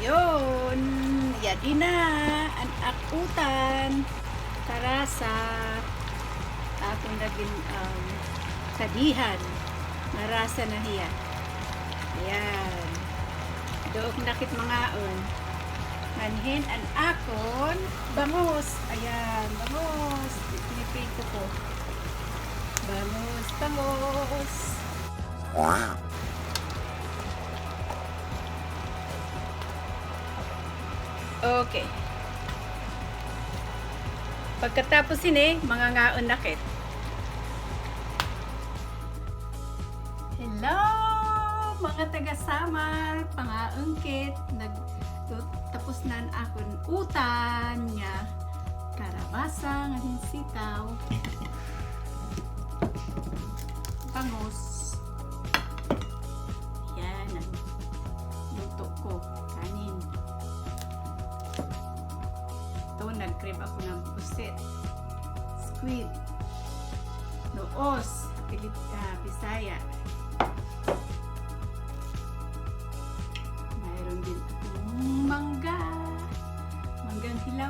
Yun. Yadi na. Ang akutan. Karasa. Akong naging um, kadihan. Narasa na hiya. Ayan. Dook nakit mga on. Manhin ang akon. Bangus. Ayan. Bangus. Pinipito ko. Bangus. Bangus. Wow. Okay. Pagkatapos ini, mga ngaon nakit. Hello, mga taga-samar, pangaungkit, nag tapos na ang akon utan nga karabasa nga hinsitaw. Bangus.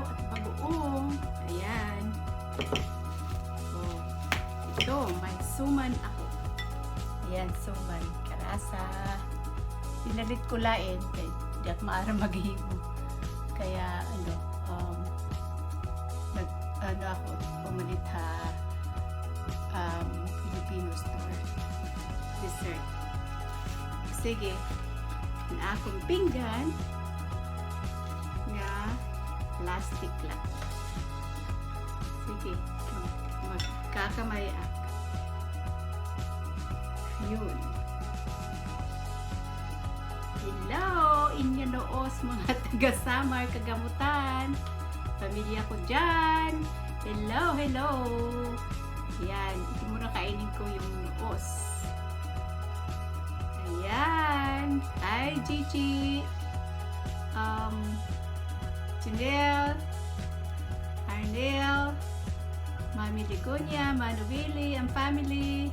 Hilaw at bagoong. Ayan. Oh. Ito, may suman ako. Ayan, suman. Karasa. Pinalit ko lain. Kaya di ako maara maghimo. Kaya, ano, um, nag, ano ako, pumalit ha, um, Filipino store. Dessert. Sige. Ang akong pinggan plastic lang. Sige. Mag, magkakamay ak. Yun. Hello! Inyo noos mga taga-samar kagamutan. Pamilya ko dyan. Hello, hello. Yan. Ito muna kainin ko yung noos. Ayan. Hi, Gigi. Um, Janelle. Arnel. Mami Ligonia, Manu Willie, ang family.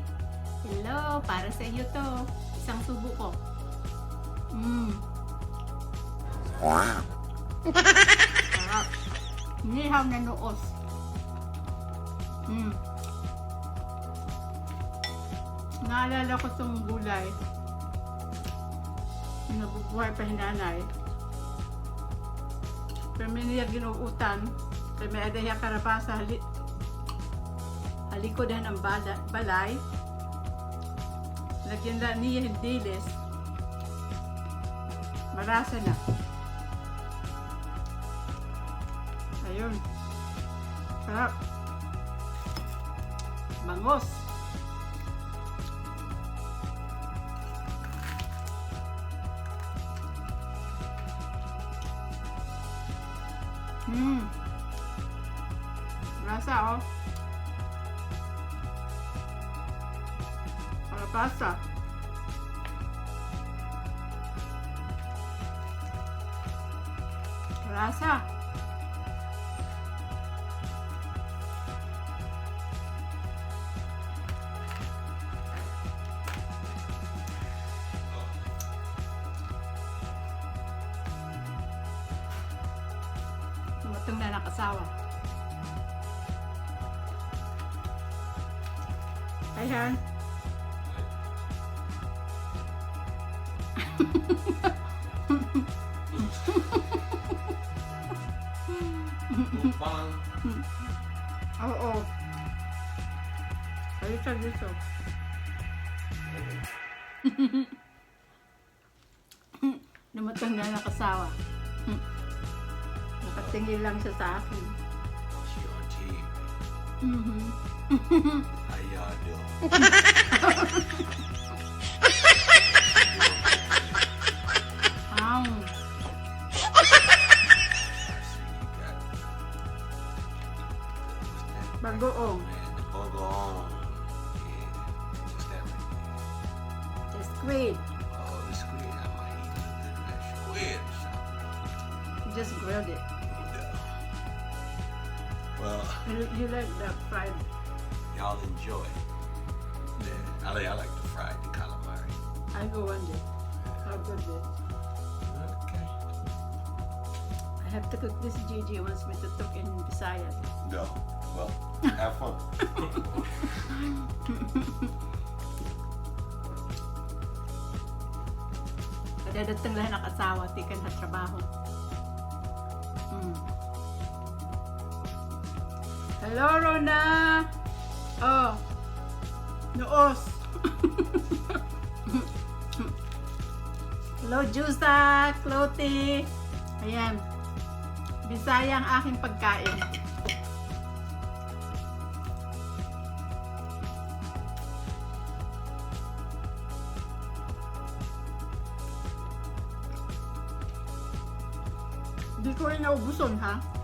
Hello, para sa iyo to. Isang subo ko. Mm, Wow. sarap. Nihaw na noos. Mm. Naalala ko itong gulay. Nabubuhay pa hinanay. Pero ginuutan. Pero may adaya karapasa hali halikodan ang bala, balay. Lagyan lang niya yung dilis. Marasa na. Ayun. Sarap. Bangos. Hmm. Rasa oh. Para pasta. Rasa. Tumatong na nakasawa. Ayan. Mukbang. Oo. Halika dito. Lumatang na nakasawa. Nakatingin lang siya sa akin. What's your team? Mhm. Ang. I Bagoong. Bagoong. The squid. Oh, the squid. I might eat the just grilled it. Well. You, you like the fried. Y'all enjoy. Yeah, I like, I like the fried the calamari. I go one day. How good it? Okay. I have to cook this. Gigi wants me to cook in Visayas. No. Well, have fun. Padadatang lahat ng asawa, tikan sa trabaho. Mm. Hello, Rona! Oh, noos. Hello, Jusa, Cloty. Ayan. Bisaya ang aking pagkain. Hindi ko rin naubuson, ha?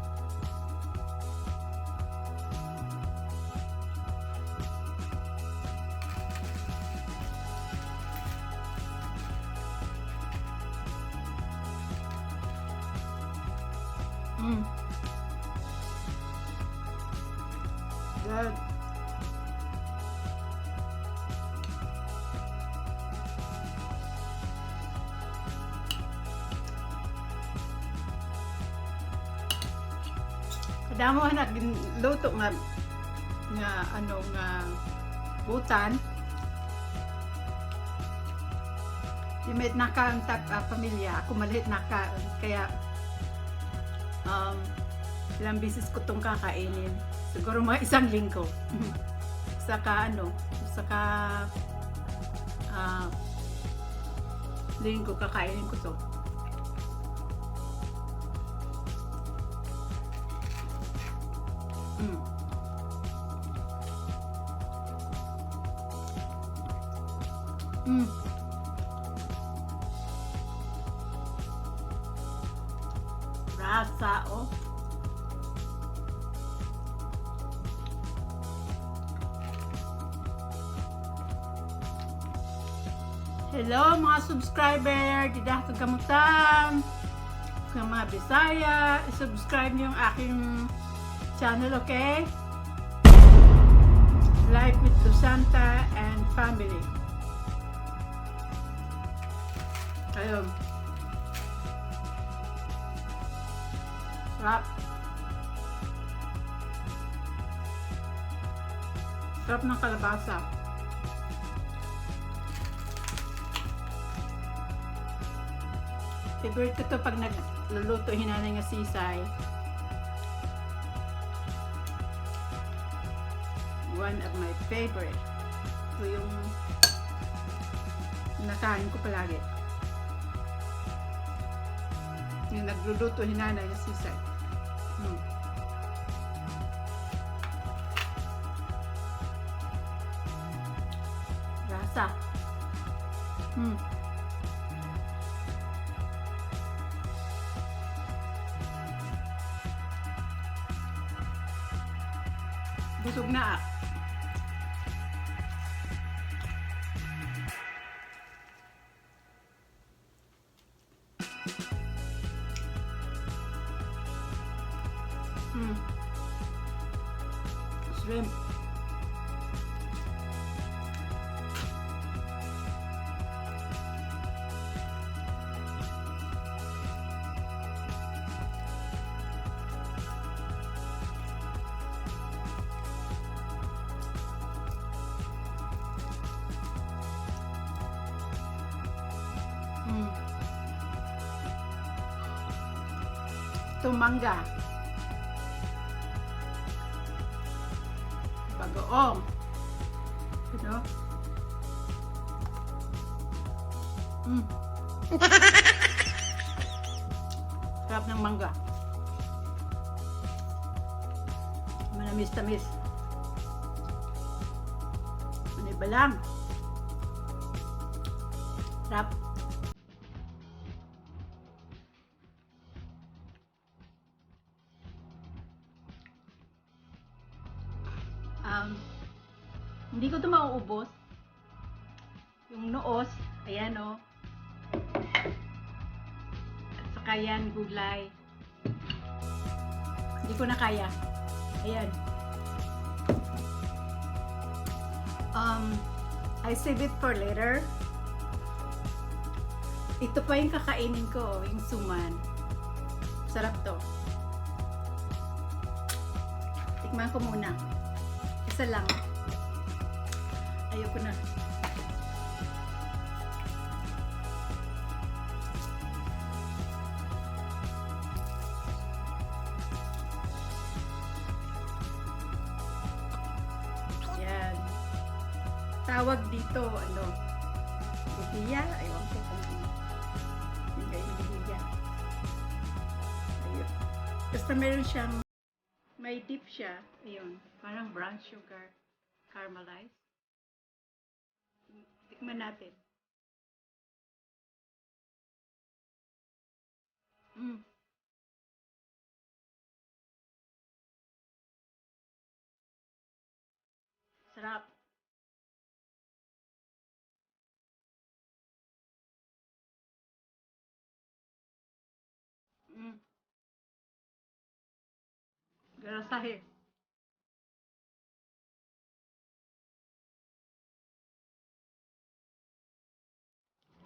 Kadamo na luto nga nga ano nga butan. Yung may nakaon tak ah, pamilya, ako maliit nakaon. Kaya um, ilang bisis ko itong kakainin. Siguro mga isang linggo. saka ano, saka ah, linggo kakainin ko to. Mm. Mm. Rasa, oh. Hello mga subscriber, dida kagamutan, mga Bisaya, subscribe niyo yung aking channel, okay? Life with Lusanta and family. Ayun. Sarap. Sarap ng kalabasa. Favorite ko to pag nagluluto hinanay nga sisay. One of my favorite. Ito yung nakain ko palagi. Yung nagluluto hinanay nga sisay. Hmm. Rasa. Hmm. Busog na ah. Ito mangga. Bagoong. Ano? Mm. Sarap ng mangga. Manamis-tamis. Ano ba lang? Sarap. Hindi ko ito mauubos. Yung noos, ayan o. At saka yan, gulay. Hindi ko na kaya. Ayan. Um, I save it for later. Ito pa yung kakainin ko, yung suman. Sarap to. Tikman ko muna. Isa lang. Ayoko na. Yan. Tawag dito, ano, buhiya. Ayaw ko kung yung kayo buhiya. Ayun. Basta meron siyang, may dip siya. Ayun, parang brown sugar caramelized. Tikman natin. Mm. Sarap. Mm. Garasahe.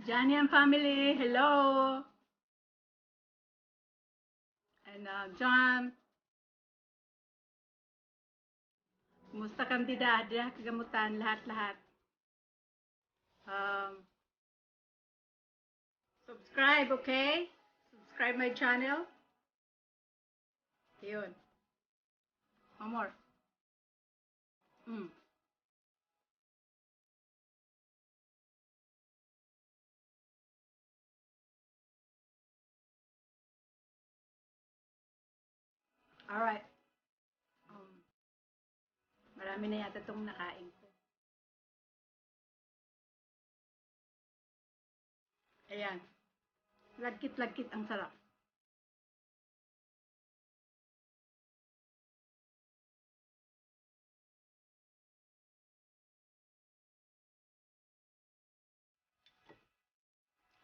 Johnny and family, hello. And uh, John. Kumusta kandidada, kagamutan, lahat-lahat. Um, subscribe, okay? Subscribe my channel. Yun. One more. Mm. Alright. Um, marami na yata itong nakain ko. Ayan. Lagkit-lagkit ang sarap.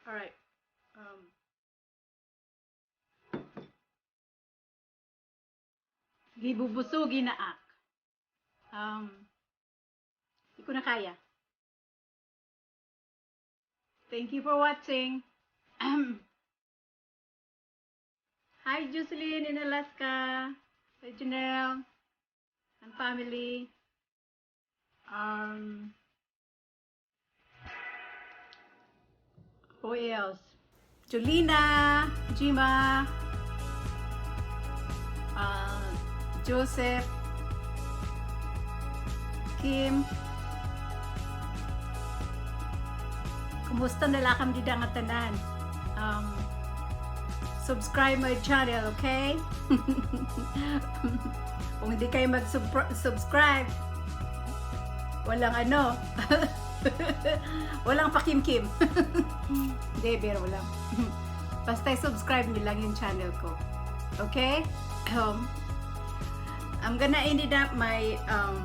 Alright. Um, Gibubusugin na ak. Um, hindi ko na kaya. Thank you for watching. Hi, Jocelyn in Alaska. Hi, Janelle and family. Um, who else? Julina, Jima, Joseph, Kim, kumusta na lakam di nga tanan? Um, subscribe my channel, okay? Kung hindi kayo mag-subscribe, walang ano, walang pakimkim. Hindi, pero walang. Basta subscribe nyo lang yung channel ko. Okay? Um, I'm gonna end it up my um,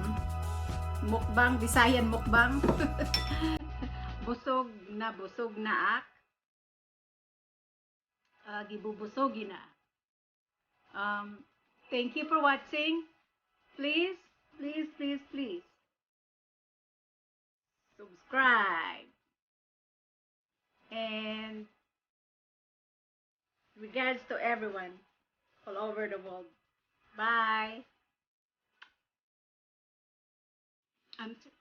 mukbang, Visayan mukbang. busog na busog na ak. Uh, gibubusogin na. Um, thank you for watching. Please, please, please, please. Subscribe. And regards to everyone all over the world. Bye. um, th